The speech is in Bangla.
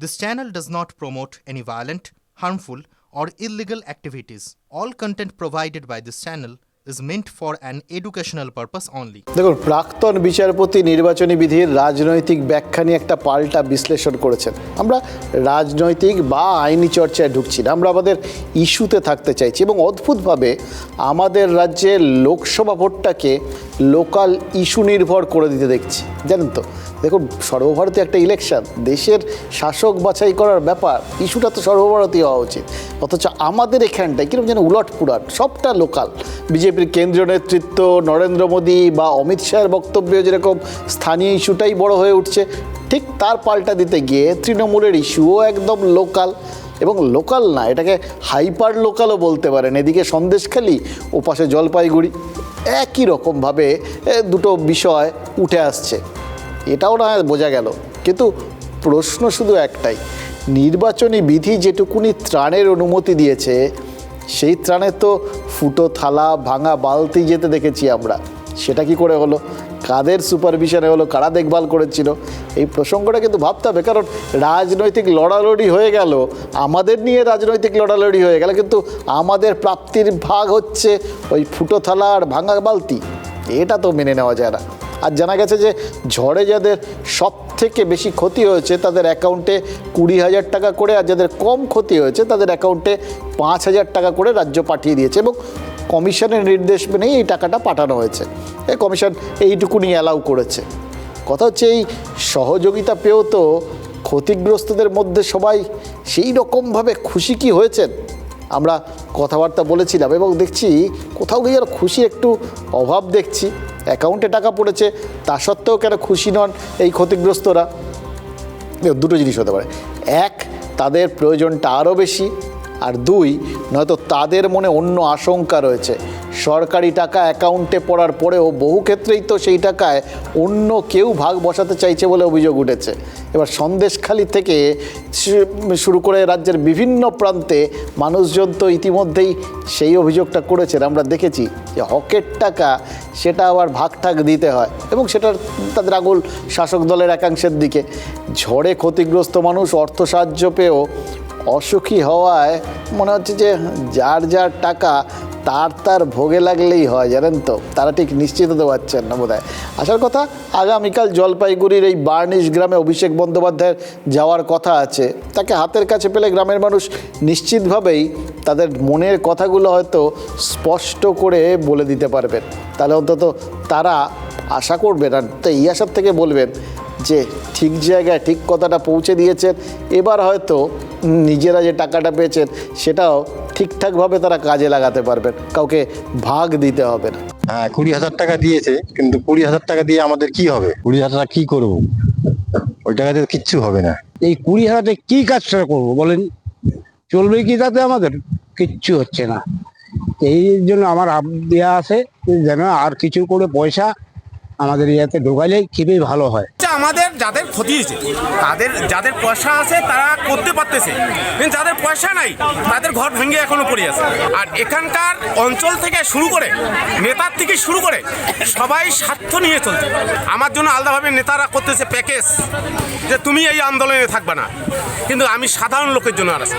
This channel does not promote any violent, harmful, or illegal activities. All content provided by this channel is meant for an educational purpose only. দেখুন প্রাক্তন বিচারপতি নির্বাচনী বিধির রাজনৈতিক ব্যাখ্যা নিয়ে একটা পাল্টা বিশ্লেষণ করেছেন আমরা রাজনৈতিক বা আইনি চর্চায় ঢুকছি না আমরা আমাদের ইস্যুতে থাকতে চাইছি এবং অদ্ভুতভাবে আমাদের রাজ্যে লোকসভা ভোটটাকে লোকাল ইস্যু নির্ভর করে দিতে দেখছি। জানেন তো? দেখুন সর্বভারতীয় একটা ইলেকশন, দেশের শাসক বাছাই করার ব্যাপার, ইস্যুটা তো সর্বভারতীয় হওয়া উচিত। অথচ আমাদের এখানটায় কীরকম যেন উলট পুরাট সবটা লোকাল। বিজেপির কেন্দ্রীয় নেতৃত্ব, নরেন্দ্র মোদী বা অমিত শাহের বক্তব্য যেরকম স্থানীয় ইস্যুটাই বড় হয়ে উঠছে, ঠিক তার পাল্টা দিতে গিয়ে তৃণমূলের ইস্যুও একদম লোকাল। এবং লোকাল না, এটাকে হাইপার লোকালও বলতে পারেন। এদিকে সন্দেশখালি ও পাশে জলপাইগুড়ি। একই রকমভাবে দুটো বিষয় উঠে আসছে। এটাও না বোঝা গেল। কিন্তু প্রশ্ন শুধু একটাই, নির্বাচনী বিধি যেটুকুনি ত্রাণের অনুমতি দিয়েছে, সেই ত্রাণের তো ফুটো থালা, ভাঙা বালতি যেতে দেখেছি আমরা। সেটা কি করে হলো? কাদের সুপারভিশনে হলো, কারা দেখভাল করেছিল? এই প্রসঙ্গটা কিন্তু ভাবতে হবে, কারণ রাজনৈতিক লড়ালড়ি হয়ে গেল, আমাদের নিয়ে রাজনৈতিক লড়ালড়ি হয়ে গেল, কিন্তু আমাদের প্রাপ্তির ভাগ হচ্ছে ওই ফুটো থালা আর ভাঙা বালতি। এটা তো মেনে নেওয়া যায় না। আর জানা গেছে যে ঝড়ে যাদের সব থেকে বেশি ক্ষতি হয়েছে, তাদের অ্যাকাউন্টে কুড়ি হাজার টাকা করে, আর যাদের কম ক্ষতি হয়েছে, তাদের অ্যাকাউন্টে পাঁচ হাজার টাকা করে রাজ্য পাঠিয়ে দিয়েছে। এবং কমিশনের নির্দেশ মেনেই এই টাকাটা পাঠানো হয়েছে। এই কমিশন এইটুকুনি অ্যালাউ করেছে। কথা হচ্ছে এই সহযোগিতা পেয়েও তো ক্ষতিগ্রস্তদের মধ্যে সবাই সেই রকমভাবে খুশি কি হয়েছেন? আমরা কথাবার্তা বলেছিলাম এবং দেখছি কোথাও গিয়ে খুশি একটু অভাব দেখছি। অ্যাকাউন্টে টাকা পড়েছে, তা সত্ত্বেও কেন খুশি নন এই ক্ষতিগ্রস্তরা? দুটো জিনিস হতে পারে। এক, তাদের প্রয়োজনটা আরও বেশি। আর দুই, নয়তো তাদের মনে অন্য আশঙ্কা রয়েছে। সরকারি টাকা অ্যাকাউন্টে পড়ার পরেও বহু ক্ষেত্রেই তো সেই টাকায় অন্য কেউ ভাগ বসাতে চাইছে বলে অভিযোগ উঠেছে। এবার সন্দেশখালি থেকে শুরু করে রাজ্যের বিভিন্ন প্রান্তে মানুষজন তো ইতিমধ্যেই সেই অভিযোগটা করেছেন। আমরা দেখেছি যে হকের টাকা সেটা আবার ভাগ ঠাক দিতে হয় এবং সেটার তাদের আগুল শাসক দলের একাংশের দিকে। ঝড়ে ক্ষতিগ্রস্ত মানুষ অর্থ সাহায্য পেয়েও অসুখী হওয়ায় মনে হচ্ছে যে যার যার টাকা, তার তার ভোগে লাগলেই হয়, জানেন তো? তারা ঠিক নিশ্চিত হতে পারছেন না বোধ আসার কথা, আগামীকাল জলপাইগুড়ির এই বার্নিশ গ্রামে অভিষেক বন্দ্যোপাধ্যায়ের যাওয়ার কথা আছে। তাকে হাতের কাছে পেলে গ্রামের মানুষ নিশ্চিতভাবেই তাদের মনের কথাগুলো হয়তো স্পষ্ট করে বলে দিতে পারবেন। তাহলে অন্তত তারা আশা করবেন আর তো এই আশার থেকে বলবেন যে ঠিক জায়গায় ঠিক কথাটা পৌঁছে দিয়েছেন এবার হয়তো নিজেরা যে টাকাটা পেয়েছেন সেটাও ঠিকঠাকভাবে তারা কাজে লাগাতে পারবেন। কাউকে ভাগ দিতে হবে না। হ্যাঁ কুড়ি হাজার টাকা দিয়েছে কিন্তু কুড়ি হাজার টাকা দিয়ে আমাদের কি হবে? কুড়ি হাজার টাকা কি করব? ওই টাকা দিয়ে কিচ্ছু হবে না। এই কুড়ি হাজারে কি কাজটা করব বলেন? চলবে কি তাতে আমাদের? কিচ্ছু হচ্ছে না। এই জন্য আমার আপ দেওয়া আছে যেন আর কিছু করে পয়সা আমাদের ইয়াতে ঢোকালে খুবই ভালো হয়। আমাদের যাদের ক্ষতি হয়েছে, তাদের, যাদের পয়সা আছে তারা করতে পারতেছে। কিন্তু যাদের পয়সা নাই, তাদের ঘর ভেঙে এখনও পড়ে আছে। আর এখানকার অঞ্চল থেকে শুরু করে, নেতার থেকে শুরু করে, সবাই স্বার্থ নিয়ে চলছে। আমার জন্য আলাদাভাবে নেতারা করতেছে প্যাকেজ, যে তুমি এই আন্দোলনে থাকবে না। কিন্তু আমি সাধারণ লোকের জন্য আর আছি।